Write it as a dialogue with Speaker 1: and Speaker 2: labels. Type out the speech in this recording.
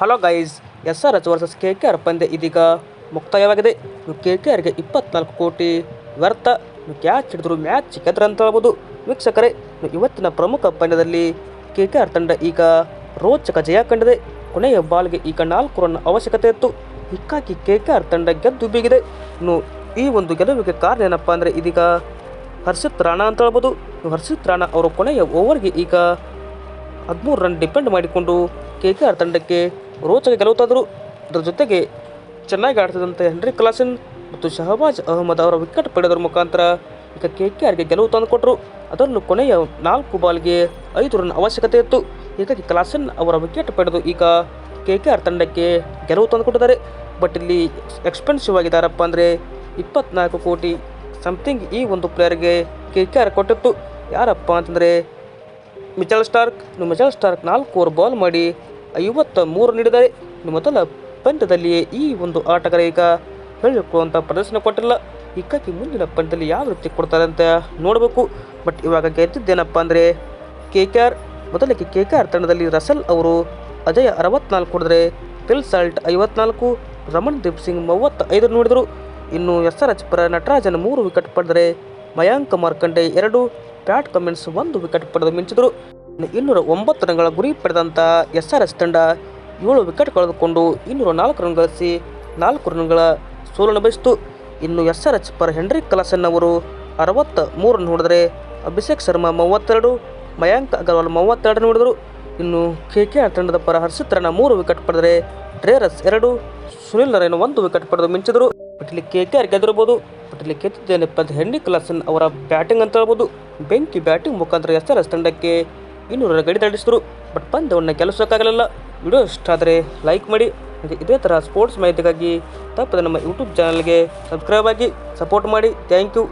Speaker 1: Hello guys, S R H versus K K R ಪಂದ್ಯ ಇದೀಗ. ಮುಕ್ತಾಯವಾಗಿದೆ. K K ಆರ್ಗೆ ಇಪ್ಪತ್ನಾಲ್ಕು ಕೋಟಿ ವ್ಯರ್ಥ. ಕ್ಯಾಚ್ ಹಿಡಿದ್ರು ಮ್ಯಾಚ್ ಗೆದ್ರ ಅಂತ ಹೇಳ್ಬೋದು. ವೀಕ್ಷಕರೇ ಇವತ್ತಿನ ಪ್ರಮುಖ ಪಂದ್ಯದಲ್ಲಿ ಕೆ ಕೆ ಆರ್ ತಂಡ ಈಗ ರೋಚಕ ಜಯ ಕಂಡಿದೆ. ಕೊನೆಯ ಬಾಲ್ಗೆ ಈಗ ನಾಲ್ಕು ರನ್ ಅವಶ್ಯಕತೆ ಇತ್ತು. ಹೀಗಾಗಿ ಕೆ ಕೆ ಆರ್ ತಂಡ ಗೆದ್ದು ಬೀಗಿದೆ. ಇನ್ನು ಈ ಒಂದು ಗೆಲುವಿಗೆ ಕಾರಣ ಏನಪ್ಪ ಅಂದರೆ ಇದೀಗ ಹರ್ಷಿತ್ ರಾಣಾ ಅಂತ ಹೇಳ್ಬೋದು. ಹರ್ಷಿತ್ ರಾಣಾ ಅವರು ಕೊನೆಯ ಓವರ್ಗೆ ಈಗ ಹದಿಮೂರು ರನ್ ಡಿಪೆಂಡ್ ಮಾಡಿಕೊಂಡು ಕೆ ಕೆ ಆರ್ ತಂಡಕ್ಕೆ ರೋಚಕ ಗೆಲುವು ತಂದರು ಅದರ ಜೊತೆಗೆ ಚೆನ್ನಾಗಿ ಆಡ್ತಿದ್ದಂಥ ಹೆನ್ರಿ ಕ್ಲಾಸನ್ ಮತ್ತು ಶಹಬಾಜ್ ಅಹಮದ್ ಅವರ ವಿಕೆಟ್ ಪಡೆದರ ಮುಖಾಂತರ ಈಗ ಕೆ ಕೆ ಆರ್ಗೆ ಗೆಲುವು ತಂದುಕೊಟ್ರು. ಅದರಲ್ಲೂ ಕೊನೆಯ ನಾಲ್ಕು ಬಾಲ್ಗೆ ಐದು ರನ್ ಅವಶ್ಯಕತೆ ಇತ್ತು. ಹೀಗಾಗಿ ಕ್ಲಾಸನ್ ಅವರ ವಿಕೆಟ್ ಪಡೆದು ಈಗ ಕೆ ಕೆ ಆರ್ ತಂಡಕ್ಕೆ ಗೆಲುವು ತಂದುಕೊಟ್ಟಿದ್ದಾರೆ. ಬಟ್ ಇಲ್ಲಿ ಎಕ್ಸ್ಪೆನ್ಸಿವ್ ಆಗಿದ್ದಾರಪ್ಪ ಅಂದರೆ ಇಪ್ಪತ್ನಾಲ್ಕು ಕೋಟಿ ಸಮಥಿಂಗ್ ಈ ಒಂದು ಪ್ಲೇಯರ್ಗೆ ಕೆ ಕೆ ಆರ್ ಕೊಟ್ಟಿತ್ತು. ಯಾರಪ್ಪ ಅಂತಂದರೆ ಮಿಚಲ್ ಸ್ಟಾರ್ಕ್ ಮಿಚಲ್ ಸ್ಟಾರ್ಕ್ ನಾಲ್ಕು ಓವರ್ ಬಾಲ್ ಮಾಡಿ ಐವತ್ತ ಮೂರು ನೀಡಿದರೆ ಮೊದಲ ಪಂದ್ಯದಲ್ಲಿಯೇ ಈ ಒಂದು ಆಟಗಾರ ಈಗ ಹೇಳಿಕೊಳ್ಳುವಂಥ ಪ್ರದರ್ಶನ ಕೊಟ್ಟಿಲ್ಲ. ಹೀಗಾಗಿ ಮುಂದಿನ ಪಂದ್ಯದಲ್ಲಿ ಯಾವ ರೀತಿ ಕೊಡ್ತಾರೆ ಅಂತ ನೋಡಬೇಕು. ಬಟ್ ಇವಾಗ ಗೆದ್ದಿದ್ದೇನಪ್ಪ ಅಂದರೆ ಕೆ ಕೆ ಆರ್. ಮೊದಲಿಗೆ ಕೆ ಕೆ ಆರ್ ತಂಡದಲ್ಲಿ ರಸಲ್ ಅವರು ಅಜಯ ಅರವತ್ನಾಲ್ಕು ಹೊಡೆದರೆ ಫಿಲ್ ಸಾಲ್ಟ್ ಐವತ್ನಾಲ್ಕು ರಮಣ್ ದೀಪ್ ಸಿಂಗ್ ಮೂವತ್ತೈದು ನೋಡಿದರು. ಇನ್ನು ಎಸ್ ಆರ್ ಎಚ್ ಪರ ನಟರಾಜನ್ ಮೂರು ವಿಕೆಟ್ ಪಡೆದರೆ ಮಯಾಂಕ್ ಮಾರ್ಕಂಡೆ ಎರಡು ಪ್ಯಾಟ್ ಕಮಿನ್ಸ್ ಒಂದು ವಿಕೆಟ್ ಪಡೆದು ಮಿಂಚಿದರು. ಇನ್ನು ಇನ್ನೂರ ಒಂಬತ್ತು ರನ್ಗಳ ಗುರಿ ಪಡೆದಂಥ ಎಸ್ ಆರ್ ಎಸ್ ತಂಡ ಏಳು ವಿಕೆಟ್ ಕಳೆದುಕೊಂಡು ಇನ್ನೂರ ನಾಲ್ಕು ರನ್ ಗಳಿಸಿ ನಾಲ್ಕು ರನ್ಗಳ ಸೋಲನ್ನು ಬಯಸಿತು ಇನ್ನು ಎಸ್ ಆರ್ ಎಚ್ ಪರ ಹೆನ್ರಿ ಕಲಾಸನ್ ಅವರು ಅರವತ್ತ ಮೂರು ರನ್ ಹೊಡೆದರೆ ಅಭಿಷೇಕ್ ಶರ್ಮಾ ಮೂವತ್ತೆರಡು, ಮಯಾಂಕ್ ಅಗರ್ವಾಲ್ ಮೂವತ್ತೆರಡು ಹೊಡೆದರು. ಇನ್ನು ಕೆ ಕೆ ಆರ್ ತಂಡದ ಪರ ಹರ್ಷಿತ್ ರನ್ನ ಮೂರು ವಿಕೆಟ್ ಪಡೆದರೆ ಟ್ರೇರಸ್ ಎರಡು, ಸುನಿಲ್ ನರೇನ್ ಒಂದು ವಿಕೆಟ್ ಪಡೆದು ಮಿಂಚಿದರು. ಇಲ್ಲಿ ಕೆ ಕೆ ಗೆದ್ದಿರ್ಬೋದು ಇಲ್ಲಿ ಗೆದ್ದಿದ್ದೇನಪ್ಪ ಅಂತ ಹೆನ್ರಿ ಕ್ಲಾಸನ್ ಅವರ ಬ್ಯಾಟಿಂಗ್ ಅಂತ ಹೇಳ್ಬೋದು. ಬೆಂಕಿ ಬ್ಯಾಟಿಂಗ್ ಮುಖಾಂತರ ಎಸ್ ಆರ್ ಎಸ್ ತಂಡಕ್ಕೆ ಇನ್ನೂರ ಗಡಿ ತಡಿಸಿದ್ರು ಬಟ್ ಪಂದ್ಯವನ್ನು ಕೆಲಸಕ್ಕಾಗಲಿಲ್ಲ. ವಿಡಿಯೋ ಇಷ್ಟ ಆದರೆ ಲೈಕ್ ಮಾಡಿ. ಹಾಗೆ ಇದೇ ಥರ ಸ್ಪೋರ್ಟ್ಸ್ ಮಾಹಿತಿಗಾಗಿ ತಪ್ಪದೆ ನಮ್ಮ ಯೂಟ್ಯೂಬ್ ಚಾನಲ್ಗೆ ಸಬ್ಸ್ಕ್ರೈಬ್ ಆಗಿ ಸಪೋರ್ಟ್ ಮಾಡಿ. Thank you